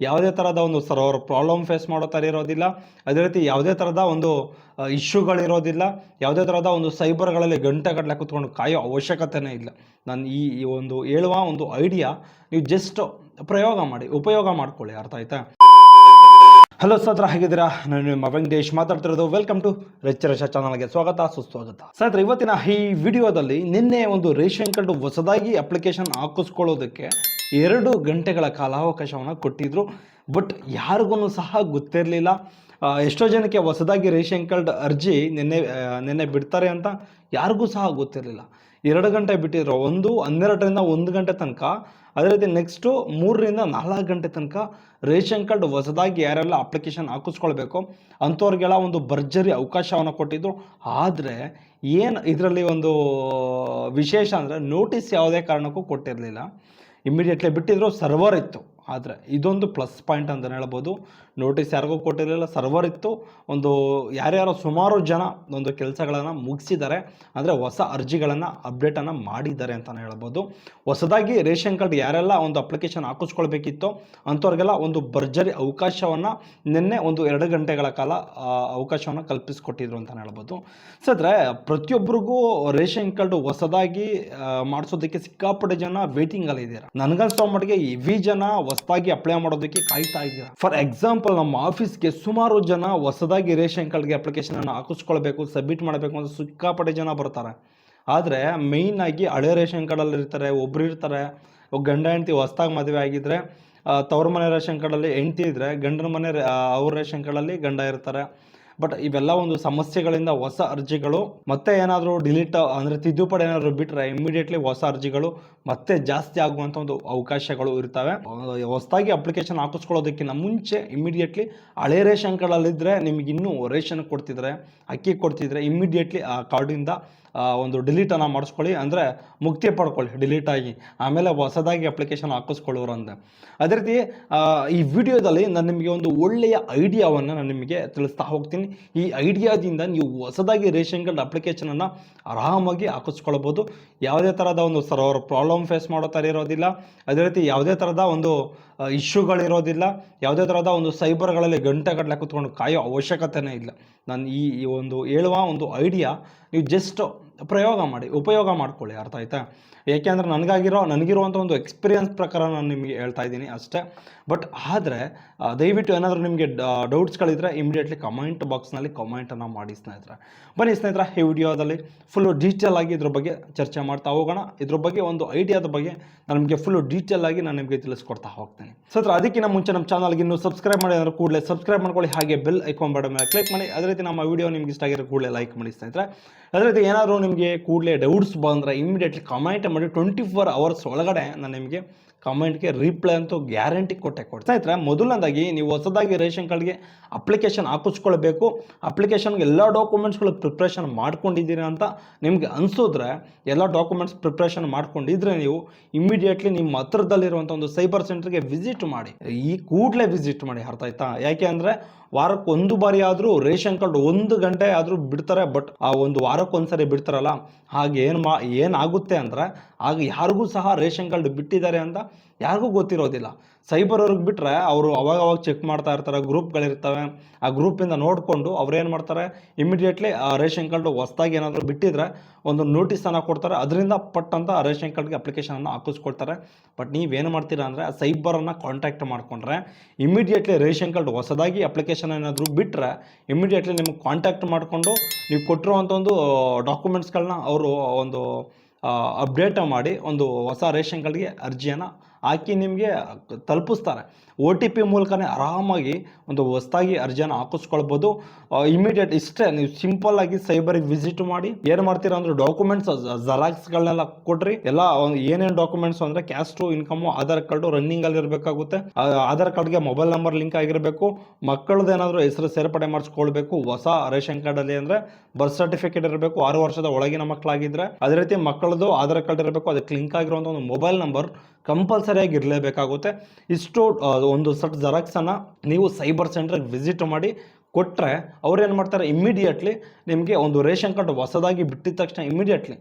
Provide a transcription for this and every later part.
ಯಾವುದೇ ಥರದ ಒಂದು ಸರ್ವರ್ ಪ್ರಾಬ್ಲಮ್ ಫೇಸ್ ಮಾಡೋ ಥರ ಇರೋದಿಲ್ಲ. ಅದೇ ರೀತಿ ಯಾವುದೇ ಥರದ ಒಂದು ಇಶ್ಯೂಗಳಿರೋದಿಲ್ಲ ಯಾವುದೇ ಥರದ ಒಂದು ಸೈಬರ್ಗಳಲ್ಲಿ ಗಂಟೆಗಟ್ಟಲೆ ಕೂತ್ಕೊಂಡು ಕಾಯೋ ಅವಶ್ಯಕತೆನೇ ಇಲ್ಲ. ನಾನು ಈ ಒಂದು ಹೇಳುವ ಒಂದು ಐಡಿಯಾ ನೀವು ಜಸ್ಟ್ ಪ್ರಯೋಗ ಮಾಡಿ, ಉಪಯೋಗ ಮಾಡ್ಕೊಳ್ಳಿ. ಅರ್ಥ ಆಯ್ತಾ? ಹಲೋ ಸತ್ರ ಹೇಗಿದ್ದೀರಾ? ನಾನು ನಿಮ್ಮ ವೆಂಕಟೇಶ್ ಮಾತಾಡ್ತಿರೋದು. ವೆಲ್ಕಮ್ ಟು ರೆಚ್ಚರಶ ಚಾನಲ್ಗೆ ಸ್ವಾಗತ, ಸುಸ್ವಾಗತ. ಸತ್ರ ಇವತ್ತಿನ ಈ ವಿಡಿಯೋದಲ್ಲಿ ನಿನ್ನೆ ಒಂದು ರೇಷನ್ ಕಾರ್ಡ್ ಹೊಸದಾಗಿ ಅಪ್ಲಿಕೇಶನ್ ಹಾಕಿಸ್ಕೊಳ್ಳೋದಕ್ಕೆ ಎರಡು ಗಂಟೆಗಳ ಕಾಲಾವಕಾಶವನ್ನು ಕೊಟ್ಟಿದ್ರು. ಬಟ್ ಯಾರಿಗೂ ಸಹ ಗೊತ್ತಿರಲಿಲ್ಲ. ಎಷ್ಟೋ ಜನಕ್ಕೆ ಹೊಸದಾಗಿ ರೇಷನ್ ಕಾರ್ಡ್ ಅರ್ಜಿ ನಿನ್ನೆ ನಿನ್ನೆ ಬಿಡ್ತಾರೆ ಅಂತ ಯಾರಿಗೂ ಸಹ ಗೊತ್ತಿರಲಿಲ್ಲ. ಎರಡು ಗಂಟೆ ಬಿಟ್ಟಿದ್ರು. ಒಂದು, ಹನ್ನೆರಡರಿಂದ ಒಂದು ಗಂಟೆ ತನಕ. ಅದೇ ರೀತಿ ನೆಕ್ಸ್ಟು ಮೂರರಿಂದ ನಾಲ್ಕು ಗಂಟೆ ತನಕ ರೇಷನ್ ಕಾರ್ಡ್ ಹೊಸದಾಗಿ ಯಾರೆಲ್ಲ ಅಪ್ಲಿಕೇಶನ್ ಹಾಕಿಸ್ಕೊಳ್ಬೇಕು ಅಂಥವ್ರಿಗೆಲ್ಲ ಒಂದು ಭರ್ಜರಿ ಅವಕಾಶವನ್ನು ಕೊಟ್ಟಿದ್ದರು ಆದರೆ ಏನು ಇದರಲ್ಲಿ ಒಂದು ವಿಶೇಷ ಅಂದರೆ ನೋಟಿಸ್ ಯಾವುದೇ ಕಾರಣಕ್ಕೂ ಕೊಟ್ಟಿರಲಿಲ್ಲ. ಇಮಿಡಿಯೇಟ್ಲಿ ಬಿಟ್ಟಿದ್ರು ಸರ್ವರ್ ಇತ್ತು. ಆದರೆ ಇದೊಂದು ಪ್ಲಸ್ ಪಾಯಿಂಟ್ ಅಂತಲೇ ಹೇಳ್ಬೋದು. ನೋಟಿಸ್ ಯಾರಿಗೂ ಕೊಟ್ಟಿರಲಿಲ್ಲ ಸರ್ವರ್ ಇತ್ತು. ಒಂದು ಯಾರ್ಯಾರೋ ಸುಮಾರು ಜನ ಒಂದು ಕೆಲಸಗಳನ್ನು ಮುಗಿಸಿದ್ದಾರೆ. ಅಂದರೆ ಹೊಸ ಅರ್ಜಿಗಳನ್ನು ಅಪ್ಡೇಟನ್ನು ಮಾಡಿದ್ದಾರೆ ಅಂತಲೇ ಹೇಳ್ಬೋದು. ಹೊಸದಾಗಿ ರೇಷನ್ ಕಾರ್ಡ್ ಯಾರೆಲ್ಲ ಒಂದು ಅಪ್ಲಿಕೇಶನ್ ಹಾಕಿಸ್ಕೊಳ್ಬೇಕಿತ್ತು ಅಂಥವ್ರಿಗೆಲ್ಲ ಒಂದು ಭರ್ಜರಿ ಅವಕಾಶವನ್ನು ನಿನ್ನೆ ಒಂದು ಎರಡು ಗಂಟೆಗಳ ಕಾಲ ಅವಕಾಶವನ್ನು ಕಲ್ಪಿಸಿಕೊಟ್ಟಿದ್ರು ಅಂತಲೇ ಹೇಳ್ಬೋದು. ಸದ್ರೆ ಪ್ರತಿಯೊಬ್ಬರಿಗೂ ರೇಷನ್ ಕಾರ್ಡ್ ಹೊಸದಾಗಿ ಮಾಡಿಸೋದಕ್ಕೆ ಸಿಕ್ಕಾಪಟ್ಟೆ ಜನ ವೇಟಿಂಗಲ್ಲಿ ಇದ್ದೀರಾ? ನನಗನ್ಸೋ ಮಟ್ಟಿಗೆ ಇವಿ ಜನ ಹೊಸದಾಗಿ ಅಪ್ಲೈ ಮಾಡೋದಕ್ಕೆ ಕಾಯ್ತಾ ಇದ್ದೀರಾ? ಫಾರ್ ಎಕ್ಸಾಂಪಲ್ ನಮ್ಮ ಆಫೀಸ್ಗೆ ಸುಮಾರು ಜನ ಹೊಸದಾಗಿ ರೇಷನ್ ಕಾರ್ಡ್ಗೆ ಅಪ್ಲಿಕೇಶನ್ ಅನ್ನು ಹಾಕಿಸ್ಕೊಳ್ಬೇಕು ಸಬ್ಮಿಟ್ ಮಾಡಬೇಕು ಅಂತ ಸಿಕ್ಕಾಪಟ್ಟೆ ಜನ ಬರ್ತಾರೆ. ಆದರೆ ಆಗಿ ಹಳೆ ರೇಷನ್ ಕಾರ್ಡಲ್ಲಿ ಇರ್ತಾರೆ, ಒಬ್ರು ಇರ್ತಾರೆ, ಗಂಡ ಹೆಂಡತಿ ಹೊಸ್ದಾಗಿ ಮದುವೆ ಆಗಿದ್ರೆ ತವ್ರ ಮನೆ ರೇಷನ್ ಕಾರ್ಡಲ್ಲಿ ಹೆಂಡತಿ ಇದ್ದರೆ ಗಂಡನ ಮನೆ ಅವ್ರ ರೇಷನ್ ಕಾರ್ಡಲ್ಲಿ ಗಂಡ ಇರ್ತಾರೆ. ಬಟ್ ಇವೆಲ್ಲ ಒಂದು ಸಮಸ್ಯೆಗಳಿಂದ ಹೊಸ ಅರ್ಜಿಗಳು, ಮತ್ತೆ ಏನಾದರೂ ಡಿಲೀಟ್ ಅಂದರೆ ತಿದ್ದುಪಡಿ ಏನಾದರೂ ಬಿಟ್ಟರೆ ಇಮಿಡಿಯೇಟ್ಲಿ ಹೊಸ ಅರ್ಜಿಗಳು, ಮತ್ತೆ ಜಾಸ್ತಿ ಆಗುವಂಥ ಒಂದು ಅವಕಾಶಗಳು ಇರ್ತವೆ. ಹೊಸದಾಗಿ ಅಪ್ಲಿಕೇಶನ್ ಹಾಕಿಸ್ಕೊಳ್ಳೋದಕ್ಕಿಂತ ಮುಂಚೆ ಇಮಿಡಿಯೇಟ್ಲಿ ಹಳೆ ರೇಷನ್ ಕಾರ್ಡಲ್ಲಿದ್ದರೆ ನಿಮಗೆ ಇನ್ನೂ ರೇಷನ್ ಕೊಡ್ತಿದ್ರೆ, ಅಕ್ಕಿ ಕೊಡ್ತಿದ್ರೆ ಇಮಿಡಿಯೇಟ್ಲಿ ಆ ಕಾರ್ಡಿಂದ ಒಂದು ಡಿಲೀಟನ್ನು ಮಾಡಿಸ್ಕೊಳ್ಳಿ. ಅಂದರೆ ಮುಕ್ತಿ ಪಡ್ಕೊಳ್ಳಿ ಡಿಲೀಟ್ ಆಗಿ. ಆಮೇಲೆ ಹೊಸದಾಗಿ ಅಪ್ಲಿಕೇಶನ್ ಹಾಕಿಸ್ಕೊಳ್ಳೋರು ಅಂತ ಅದೇ ರೀತಿ ಈ ವಿಡಿಯೋದಲ್ಲಿ ನಾನು ನಿಮಗೆ ಒಂದು ಒಳ್ಳೆಯ ಐಡಿಯಾವನ್ನು ನಾನು ನಿಮಗೆ ತಿಳಿಸ್ತಾ ಹೋಗ್ತೀನಿ. ಈ ಐಡಿಯಾದಿಂದ ನೀವು ಹೊಸದಾಗಿ ರೇಷನ್ ಕಾರ್ಡ್ ಅಪ್ಲಿಕೇಶನನ್ನು ಆರಾಮಾಗಿ ಹಾಕಿಸ್ಕೊಳ್ಬೋದು. ಯಾವುದೇ ಥರದ ಒಂದು ಸರ್ವರ್ ಪ್ರಾಬ್ಲಮ್ ಫೇಸ್ ಮಾಡೋ ಥರ ಇರೋದಿಲ್ಲ. ಅದೇ ರೀತಿ ಯಾವುದೇ ಥರದ ಒಂದು ಇಶ್ಯೂಗಳಿರೋದಿಲ್ಲ ಯಾವುದೇ ಥರದ ಒಂದು ಸೈಬರ್ಗಳಲ್ಲಿ ಗಂಟೆಗಟ್ಟಲೆ ಕೂತ್ಕೊಂಡು ಕಾಯೋ ಅವಶ್ಯಕತೆನೇ ಇಲ್ಲ. ನಾನು ಈ ಒಂದು ಹೇಳುವ ಒಂದು ಐಡಿಯಾ ನೀವು ಜಸ್ಟ್ ಪ್ರಯೋಗ ಮಾಡಿ, ಉಪಯೋಗ ಮಾಡ್ಕೊಳ್ಳಿ, ಅರ್ಥ ಆಯ್ತಾ? ಏಕೆಂದರೆ ನನಗಾಗಿರೋ, ನನಗಿರುವಂಥ ಒಂದು ಎಕ್ಸ್ಪೀರಿಯನ್ಸ್ ಪ್ರಕಾರ ನಾನು ನಿಮಗೆ ಹೇಳ್ತಾ ಇದ್ದೀನಿ ಅಷ್ಟೇ. ಬಟ್ ಆದರೆ ದಯವಿಟ್ಟು ಏನಾದರೂ ನಿಮಗೆ ಡೌಟ್ಸ್ಗಳಿದ್ರೆ ಇಮಿಡಿಯೇಟ್ಲಿ ಕಮೆಂಟ್ ಬಾಕ್ಸ್ನಲ್ಲಿ ಕಮೆಂಟನ್ನು ಮಾಡಿ ಸ್ನೇಹಿತರೆ. ಬನ್ನಿ ಸ್ನೇಹಿತರ, ಈ ವಿಡಿಯೋದಲ್ಲಿ ಫುಲ್ಲು ಡೀಟೇಲ್ ಆಗಿ ಇದ್ರ ಬಗ್ಗೆ ಚರ್ಚೆ ಮಾಡ್ತಾ ಹೋಗೋಣ. ಇದ್ರ ಬಗ್ಗೆ ಒಂದು ಐಡಿಯಾದ ಬಗ್ಗೆ ನಾನು ನಿಮಗೆ ಫುಲ್ಲು ಡೀಟೇಲ್ ಆಗಿ ನಾನು ನಿಮಗೆ ತಿಳಿಸ್ಕೊಡ್ತಾ ಹೋಗ್ತೀನಿ. ಸತ್ರ ಅದಕ್ಕಿಂತ ಮುಂಚೆ ನಮ್ಮ ಚಾನಲ್ಗೆ ಇನ್ನೂ ಸಬ್ಸ್ಕ್ರೈಬ್ ಮಾಡಿ ಅಂದ್ರೆ ಕೂಡಲೇ ಸಬ್ಸ್ಕ್ರೈಬ್ ಮಾಡ್ಕೊಳ್ಳಿ, ಹಾಗೆ ಬೆಲ್ ಐಕಾನ್ ಬಡ ಮೇಲೆ ಕ್ಲಿಕ್ ಮಾಡಿ. ಅದೇ ರೀತಿ ನಮ್ಮ ವಿಡಿಯೋ ನಿಮ್ಗೆ ಇಷ್ಟ ಆಗಿರೋ ಕೂಡಲೇ ಲೈಕ್ ಮಾಡಿ ಸ್ನೇಹಿತರೆ. ಅದೇ ರೀತಿ ಏನಾದರೂ ನಿಮಗೆ ಕೂಡಲೇ ಡೌಟ್ಸ್ ಬಂದರೆ ಇಮಿಡಿಯೇಟ್ಲಿ ಕಮೆಂಟ್ ಮಾಡಿ ಟ್ವೆಂಟಿ ಫೋರ್ ಅವರ್ಸ್ ಒಳಗಡೆ ನಾನು ನಿಮಗೆ ಕಮೆಂಟ್ಗೆ ರಿಪ್ಲೈ ಅಂತೂ ಗ್ಯಾರಂಟಿ ಕೊಟ್ಟೆ, ಕೊಡ್ತಾ ಇದ್ರೆ ಮೊದಲನೇದಾಗಿ ನೀವು ಹೊಸದಾಗಿ ರೇಷನ್ ಕಾರ್ಡ್ಗೆ ಅಪ್ಲಿಕೇಶನ್ ಹಾಕಿಸ್ಕೊಳ್ಬೇಕು. ಅಪ್ಲಿಕೇಶನ್ಗೆ ಎಲ್ಲ ಡಾಕ್ಯುಮೆಂಟ್ಸ್ಗಳು ಪ್ರಿಪ್ರೇಷನ್ ಮಾಡ್ಕೊಂಡಿದ್ದೀರಿ ಅಂತ ನಿಮಗೆ ಅನಿಸಿದ್ರೆ, ಎಲ್ಲ ಡಾಕ್ಯುಮೆಂಟ್ಸ್ ಪ್ರಿಪ್ರೇಷನ್ ಮಾಡ್ಕೊಂಡಿದ್ರೆ ನೀವು ಇಮಿಡಿಯೇಟ್ಲಿ ನಿಮ್ಮ ಹತ್ರದಲ್ಲಿರುವಂಥ ಒಂದು ಸೈಬರ್ ಸೆಂಟರ್ಗೆ ವಿಸಿಟ್ ಮಾಡಿ. ಈ ಕೂಡಲೇ ವಿಸಿಟ್ ಮಾಡಿ, ಅರ್ಥ ಆಯ್ತಾ? ಯಾಕೆ ಅಂದರೆ ವಾರಕ್ಕೆ ಒಂದು ಬಾರಿ ಆದರೂ ರೇಷನ್ ಕಾರ್ಡ್ ಒಂದು ಗಂಟೆ ಆದರೂ ಬಿಡ್ತಾರೆ ಬಟ್ ಆ ಒಂದು ವಾರಕ್ಕೆ ಒಂದ್ಸರಿ ಬಿಡ್ತಾರಲ್ಲ, ಹಾಗೆ ಏನು ಮಾ ಏನಾಗುತ್ತೆ ಅಂದರೆ, ಆಗ ಯಾರಿಗೂ ಸಹ ರೇಷನ್ ಕಾರ್ಡ್ ಬಿಟ್ಟಿದ್ದಾರೆ ಅಂತ ಯಾರಿಗೂ ಗೊತ್ತಿರೋದಿಲ್ಲ. ಸೈಬರ್ ಅವ್ರಿಗೆ ಬಿಟ್ಟರೆ ಅವರು ಅವಾಗ ಚೆಕ್ ಮಾಡ್ತಾ ಇರ್ತಾರೆ ಗ್ರೂಪ್ಗಳಿರ್ತವೆ ಆ ಗ್ರೂಪಿಂದ ನೋಡಿಕೊಂಡು ಅವ್ರು ಏನು ಮಾಡ್ತಾರೆ? ಇಮಿಡಿಯೇಟ್ಲಿ ಆ ರೇಷನ್ ಕಾರ್ಡು ಹೊಸ್ದಾಗಿ ಏನಾದರೂ ಬಿಟ್ಟಿದ್ರೆ ಒಂದು ನೋಟಿಸನ್ನು ಕೊಡ್ತಾರೆ. ಅದರಿಂದ ಪಟ್ಟಂತ ಆ ರೇಷನ್ ಕಾರ್ಡ್ಗೆ ಅಪ್ಲಿಕೇಶನನ್ನು ಹಾಕಿಸ್ಕೊಳ್ತಾರೆ. ಬಟ್ ನೀವೇನು ಮಾಡ್ತೀರಾ ಅಂದರೆ ಆ ಸೈಬರನ್ನು ಕಾಂಟ್ಯಾಕ್ಟ್ ಮಾಡಿಕೊಂಡ್ರೆ ಇಮಿಡಿಯೇಟ್ಲಿ ರೇಷನ್ ಕಾರ್ಡ್ ಹೊಸದಾಗಿ ಅಪ್ಲಿಕೇಶನ್ ಏನಾದರೂ ಬಿಟ್ಟರೆ ಇಮಿಡಿಯೇಟ್ಲಿ ನಿಮಗೆ ಕಾಂಟ್ಯಾಕ್ಟ್ ಮಾಡಿಕೊಂಡು ನೀವು ಕೊಟ್ಟಿರುವಂಥ ಒಂದು ಡಾಕ್ಯುಮೆಂಟ್ಸ್ಗಳನ್ನ ಅವರು ಒಂದು ಅಪ್ಡೇಟ್ ಮಾಡಿ ಒಂದು ಹೊಸ ರೇಷನ್ ಕಾರ್ಡ್ಗೆ ಅರ್ಜಿಯನ್ನು ಹಾಕಿ ನಿಮಗೆ ತಲುಪಿಸ್ತಾರೆ. ಒ ಟಿ ಪಿ ಮೂಲಕನೇ ಆರಾಮಾಗಿ ಒಂದು ಹೊಸದಾಗಿ ಅರ್ಜಿಯನ್ನು ಹಾಕಿಸ್ಕೊಳ್ಬೋದು. ಇಮಿಡಿಯೇಟ್ ಇಷ್ಟೇ, ನೀವು ಸಿಂಪಲ್ ಆಗಿ ಸೈಬರಿಗೆ ವಿಸಿಟ್ ಮಾಡಿ, ಏನು ಮಾಡ್ತೀರಾ ಅಂದ್ರೆ ಡಾಕ್ಯುಮೆಂಟ್ಸ್ ಜರಾಕ್ಸ್ಗಳನ್ನೆಲ್ಲ ಕೊಡ್ರಿ. ಎಲ್ಲ, ಏನೇನು ಡಾಕ್ಯುಮೆಂಟ್ಸ್ ಅಂದರೆ ಕ್ಯಾಸ್ಟು ಇನ್ಕಮು ಆಧಾರ್ ಕಾರ್ಡು ರನ್ನಿಂಗಲ್ಲಿ ಇರಬೇಕಾಗುತ್ತೆ. ಆಧಾರ್ ಕಾರ್ಡ್ಗೆ ಮೊಬೈಲ್ ನಂಬರ್ ಲಿಂಕ್ ಆಗಿರಬೇಕು. ಮಕ್ಕಳದ್ದು ಏನಾದರೂ ಹೆಸರು ಸೇರ್ಪಡೆ ಮಾಡಿಸ್ಕೊಳ್ಬೇಕು. ಹೊಸ ರೇಷನ್ ಕಾರ್ಡಲ್ಲಿ ಅಂದರೆ ಬರ್ತ್ ಸರ್ಟಿಫಿಕೇಟ್ ಇರಬೇಕು. ಆರು ವರ್ಷದ ಒಳಗಿನ ಮಕ್ಕಳಾಗಿದ್ದರೆ ಅದೇ ರೀತಿ ಮಕ್ಕಳದು ಆಧಾರ್ ಕಾರ್ಡ್ ಇರಬೇಕು. ಅದಕ್ಕೆ ಲಿಂಕ್ ಆಗಿರುವಂಥ ಒಂದು ಮೊಬೈಲ್ ನಂಬರ್ ಕಂಪಲ್ಸರಿಯಾಗಿ ಇರಲೇಬೇಕಾಗುತ್ತೆ. ಇಷ್ಟು ಒಂದು ಸಟ್ ಜೆರಾಕ್ಸನ್ನು ನೀವು ಸೈಬರ್ ಸೆಂಟ್ರಿಗೆ ವಿಸಿಟ್ ಮಾಡಿ ಕೊಟ್ಟರೆ ಅವ್ರು ಏನು ಮಾಡ್ತಾರೆ, ಇಮ್ಮಿಡಿಯೇಟ್ಲಿ ನಿಮಗೆ ಒಂದು ರೇಷನ್ ಕಾರ್ಡ್ ಹೊಸದಾಗಿ ಬಿಟ್ಟಿದ ತಕ್ಷಣ ಇಮ್ಮಿಡಿಯೇಟ್ಲಿ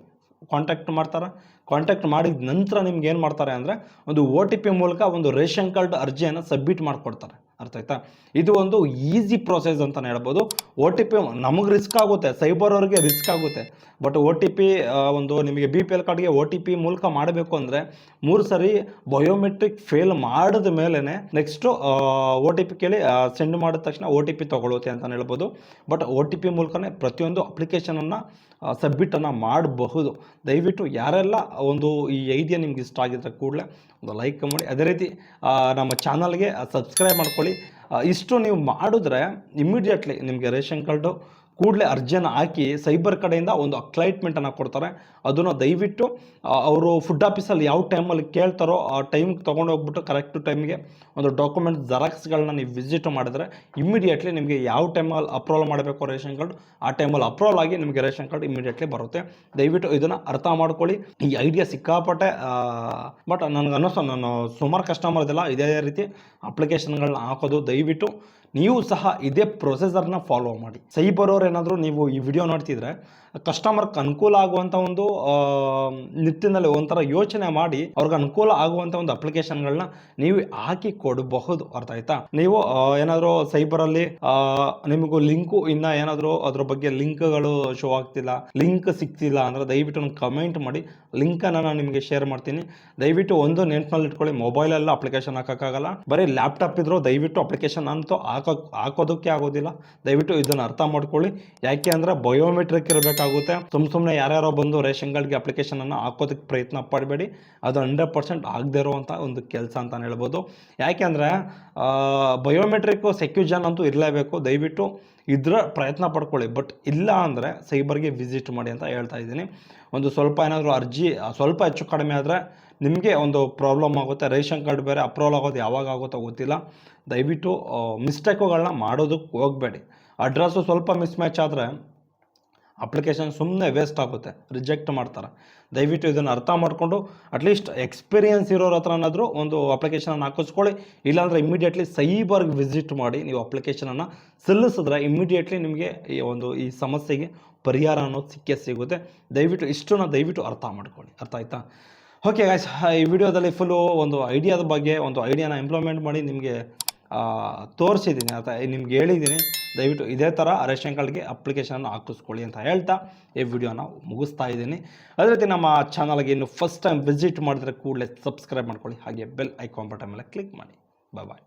ಕಾಂಟ್ಯಾಕ್ಟ್ ಮಾಡ್ತಾರೆ. ಕಾಂಟ್ಯಾಕ್ಟ್ ಮಾಡಿದ ನಂತರ ನಿಮ್ಗೆ ಏನು ಮಾಡ್ತಾರೆ ಅಂದರೆ, ಒಂದು ಒ ಟಿ ಪಿ ಮೂಲಕ ಒಂದು ರೇಷನ್ ಕಾರ್ಡ್ ಅರ್ಜಿಯನ್ನು ಸಬ್ಮಿಟ್ ಮಾಡಿಕೊಡ್ತಾರೆ. ಅರ್ಥ ಆಯ್ತಾ? ಇದು ಒಂದು ಈಸಿ ಪ್ರೊಸೆಸ್ ಅಂತಲೇ ಹೇಳ್ಬೋದು. ಒ ಟಿ ಪಿ ನಮಗೆ ರಿಸ್ಕ್ ಆಗುತ್ತೆ ಸೈಬರ್ ಅವ್ರಿಗೆ ರಿಸ್ಕ್ ಆಗುತ್ತೆ. ಬಟ್ ಒ ಟಿ ಪಿ ಒಂದು ನಿಮಗೆ ಬಿ ಪಿ ಎಲ್ ಕಾರ್ಡ್ಗೆ ಒ ಟಿ ಪಿ ಮೂಲಕ ಮಾಡಬೇಕು ಅಂದರೆ ಮೂರು ಸರಿ ಬಯೋಮೆಟ್ರಿಕ್ ಫೇಲ್ ಮಾಡಿದ ಮೇಲೇ ನೆಕ್ಸ್ಟು ಒ ಟಿ ಪಿ ಕೇಳಿ ಸೆಂಡ್ ಮಾಡಿದ ತಕ್ಷಣ ಒ ಟಿ ಪಿ ತೊಗೊಳುತ್ತೆ ಅಂತಲೇ ಹೇಳ್ಬೋದು. ಬಟ್ ಒ ಟಿ ಪಿ ಮೂಲಕನೇ ಪ್ರತಿಯೊಂದು ಅಪ್ಲಿಕೇಶನನ್ನು ಸಬ್ಮಿಟನ್ನು ಮಾಡಬಹುದು. ದಯವಿಟ್ಟು ಯಾರೆಲ್ಲ ಒಂದು ಈ ಐಡಿಯಾ ನಿಮ್ಗೆ ಇಷ್ಟ ಆಗಿದ್ರೆ ಕೂಡಲೇ ಒಂದು ಲೈಕ್ ಮಾಡಿ. ಅದೇ ರೀತಿ ನಮ್ಮ ಚಾನಲ್ಗೆ ಸಬ್ಸ್ಕ್ರೈಬ್ ಮಾಡ್ಕೊಳ್ಳಿ. ಇಷ್ಟು ನೀವು ಮಾಡಿದ್ರೆ ಇಮ್ಮಿಡಿಯೇಟ್ಲಿ ನಿಮಗೆ ರೇಷನ್ ಕಾರ್ಡು ಕೂಡಲೇ ಅರ್ಜಿಯನ್ನು ಹಾಕಿ ಸೈಬರ್ ಕಡೆಯಿಂದ ಒಂದು ಅಕ್ಲೈಟ್ಮೆಂಟನ್ನು ಕೊಡ್ತಾರೆ. ಅದನ್ನು ದಯವಿಟ್ಟು ಅವರು ಫುಡ್ ಆಫೀಸಲ್ಲಿ ಯಾವ ಟೈಮಲ್ಲಿ ಕೇಳ್ತಾರೋ ಆ ಟೈಮ್ಗೆ ತೊಗೊಂಡು ಹೋಗ್ಬಿಟ್ಟು ಕರೆಕ್ಟ್ ಟೈಮ್ಗೆ ಒಂದು ಡಾಕ್ಯುಮೆಂಟ್ ಜೆರಾಕ್ಸ್ಗಳನ್ನ ನೀವು ವಿಸಿಟ್ ಮಾಡಿದ್ರೆ ಇಮ್ಮಿಡಿಯೇಟ್ಲಿ ನಿಮಗೆ ಯಾವ ಟೈಮಲ್ಲಿ ಅಪ್ರೂವಲ್ ಮಾಡಬೇಕು ರೇಷನ್ ಕಾರ್ಡ್, ಆ ಟೈಮಲ್ಲಿ ಅಪ್ರೂವಲ್ ಆಗಿ ನಿಮಗೆ ರೇಷನ್ ಕಾರ್ಡ್ ಇಮಿಡಿಯೇಟ್ಲಿ ಬರುತ್ತೆ. ದಯವಿಟ್ಟು ಇದನ್ನು ಅರ್ಥ ಮಾಡ್ಕೊಳ್ಳಿ. ಈ ಐಡಿಯಾ ಸಿಕ್ಕಾಪಟ್ಟೆ ಬಟ್ ನನಗೆ ಅನ್ನಿಸ್ತು ನಾನು ಸುಮಾರು ಕಸ್ಟಮರ್ ಇದೆಲ್ಲ ಇದೇ ರೀತಿ ಅಪ್ಲಿಕೇಶನ್ಗಳನ್ನ ಹಾಕೋದು ದಯವಿಟ್ಟು ನೀವು ಸಹ ಇದೇ ಪ್ರೊಸೆಸರ್ನ ಫಾಲೋ ಮಾಡಿ. ಸೈಬರ್ ಅವ್ರು ಏನಾದರೂ ನೀವು ಈ ವಿಡಿಯೋ ನೋಡ್ತಿದ್ರೆ ಕಸ್ಟಮರ್ಗೆ ಅನುಕೂಲ ಆಗುವಂಥ ಒಂದು ನಿಟ್ಟಿನಲ್ಲಿ ಒಂಥರ ಯೋಚನೆ ಮಾಡಿ ಅವ್ರಿಗೆ ಅನುಕೂಲ ಆಗುವಂಥ ಒಂದು ಅಪ್ಲಿಕೇಶನ್ಗಳನ್ನ ನೀವು ಹಾಕಿ ಕೊಡಬಹುದು ಅರ್ಥ ಆಯ್ತಾ? ನೀವು ಏನಾದರೂ ಸೈಬರಲ್ಲಿ ನಿಮಗೂ ಲಿಂಕು ಇನ್ನ ಏನಾದರೂ ಅದ್ರ ಬಗ್ಗೆ ಲಿಂಕ್ಗಳು ಶೋ ಆಗ್ತಿಲ್ಲ ಲಿಂಕ್ ಸಿಗ್ತಿಲ್ಲ ಅಂದರೆ ದಯವಿಟ್ಟು ಒಂದು ಕಮೆಂಟ್ ಮಾಡಿ ಲಿಂಕನ್ನು ನಾನು ನಿಮಗೆ ಶೇರ್ ಮಾಡ್ತೀನಿ. ದಯವಿಟ್ಟು ಒಂದು ನೆನ್ಪಿನಲ್ಲಿ ಇಟ್ಕೊಳ್ಳಿ ಮೊಬೈಲೆಲ್ಲ ಅಪ್ಲಿಕೇಶನ್ ಹಾಕೋಕ್ಕಾಗಲ್ಲ. ಬರೀ ಲ್ಯಾಪ್ಟಾಪ್ ಇದ್ರೂ ದಯವಿಟ್ಟು ಅಪ್ಲಿಕೇಶನ್ ಅಂತೂ ಹಾಕೋ ಹಾಕೋದಕ್ಕೆ ಆಗೋದಿಲ್ಲ. ದಯವಿಟ್ಟು ಇದನ್ನು ಅರ್ಥ ಮಾಡ್ಕೊಳ್ಳಿ. ಯಾಕೆ ಅಂದರೆ ಬಯೋಮೆಟ್ರಿಕ್ ಇರಬೇಕಾಗುತ್ತೆ. ಸುಮ್ಮ ಸುಮ್ಮನೆ ಯಾರ್ಯಾರೋ ಬಂದು ರೇಷನ್ ಕಾರ್ಡ್ಗೆ ಅಪ್ಲಿಕೇಶನನ್ನು ಹಾಕೋದಕ್ಕೆ ಪ್ರಯತ್ನ ಪಡಬೇಡಿ. ಅದು ಹಂಡ್ರೆಡ್ ಪರ್ಸೆಂಟ್ ಆಗದೇ ಇರುವಂಥ ಒಂದು ಕೆಲಸ ಅಂತ ಹೇಳ್ಬೋದು. ಯಾಕೆಂದರೆ ಬಯೋಮೆಟ್ರಿಕ್ ಸೆಕ್ಯೂಜನ್ ಅಂತೂ ಇರಲೇಬೇಕು. ದಯವಿಟ್ಟು ಇದರ ಪ್ರಯತ್ನ ಪಡ್ಕೊಳ್ಳಿ. ಬಟ್ ಇಲ್ಲ ಅಂದರೆ ಸೈಬರ್ಗೆ ವಿಸಿಟ್ ಮಾಡಿ ಅಂತ ಹೇಳ್ತಾ ಇದ್ದೀನಿ. ಒಂದು ಸ್ವಲ್ಪ ಏನಾದರೂ ಅರ್ಜಿ, ಸ್ವಲ್ಪ ಹೆಚ್ಚು ಕಡಿಮೆ ಆದರೆ ನಿಮಗೆ ಒಂದು ಪ್ರಾಬ್ಲಮ್ ಆಗುತ್ತೆ, ರೇಷನ್ ಕಾರ್ಡ್ ಬೇರೆ ಅಪ್ರೂವಲ್ ಆಗೋದು ಯಾವಾಗ ಆಗುತ್ತೋ ಗೊತ್ತಿಲ್ಲ. ದಯವಿಟ್ಟು ಮಿಸ್ಟೇಕುಗಳನ್ನ ಮಾಡೋದಕ್ಕೆ ಹೋಗಬೇಡಿ. ಅಡ್ರೆಸ್ಸು ಸ್ವಲ್ಪ ಮಿಸ್ ಮ್ಯಾಚ್ ಆದರೆ ಅಪ್ಲಿಕೇಶನ್ ಸುಮ್ಮನೆ ವೇಸ್ಟ್ ಆಗುತ್ತೆ ರಿಜೆಕ್ಟ್ ಮಾಡ್ತಾರೆ. ದಯವಿಟ್ಟು ಇದನ್ನು ಅರ್ಥ ಮಾಡಿಕೊಂಡು ಅಟ್ಲೀಸ್ಟ್ ಎಕ್ಸ್ಪೀರಿಯನ್ಸ್ ಇರೋರ ಹತ್ರನಾದರೂ ಒಂದು ಅಪ್ಲಿಕೇಶನನ್ನು ಹಾಕಿಸ್ಕೊಳ್ಳಿ. ಇಲ್ಲಾಂದರೆ ಇಮಿಡಿಯೇಟ್ಲಿ ಸೈಬರ್ಗೆ ವಿಸಿಟ್ ಮಾಡಿ ನೀವು ಅಪ್ಲಿಕೇಶನನ್ನು ಸಲ್ಲಿಸಿದ್ರೆ ಇಮಿಡಿಯೇಟ್ಲಿ ನಿಮಗೆ ಈ ಒಂದು, ಈ ಸಮಸ್ಯೆಗೆ ಪರಿಹಾರ ಅನ್ನೋದು ಸಿಕ್ಕೇ ಸಿಗುತ್ತೆ. ದಯವಿಟ್ಟು ಇಷ್ಟನ್ನು ದಯವಿಟ್ಟು ಅರ್ಥ ಮಾಡ್ಕೊಳ್ಳಿ. ಅರ್ಥ ಆಯ್ತಾ? ಓಕೆ ಗಾಯ್ಸ್ ಈ ವಿಡಿಯೋದಲ್ಲಿ ಫುಲ್ಲು ಒಂದು ಐಡಿಯಾದ ಬಗ್ಗೆ, ಒಂದು ಐಡಿಯಾನ ಇಂಪ್ಲಿಮೆಂಟ್ ಮಾಡಿ ನಿಮಗೆ ತೋರಿಸಿದ್ದೀನಿ ಅಥವಾ ನಿಮ್ಗೆ ಹೇಳಿದ್ದೀನಿ ದಯವಿಟ್ಟು ಇದೇ ಥರ ರೇಷನ್ ಕಾರ್ಡ್ಗೆ ಅಪ್ಲಿಕೇಶನ್ ಹಾಕಿಸ್ಕೊಳ್ಳಿ ಅಂತ ಹೇಳ್ತಾ ಈ ವಿಡಿಯೋನ ಮುಗಿಸ್ತಾ ಇದ್ದೀನಿ. ಅದೇ ರೀತಿ ನಮ್ಮ ಚಾನಲ್ಗೆ ಇನ್ನು ಫಸ್ಟ್ ಟೈಮ್ ವಿಸಿಟ್ ಮಾಡಿದ್ರೆ ಕೂಡಲೇ ಸಬ್ಸ್ಕ್ರೈಬ್ ಮಾಡ್ಕೊಳ್ಳಿ. ಹಾಗೆ ಬೆಲ್ ಐಕಾನ್ ಬಟನ್ ಮೇಲೆ ಕ್ಲಿಕ್ ಮಾಡಿ. Bye bye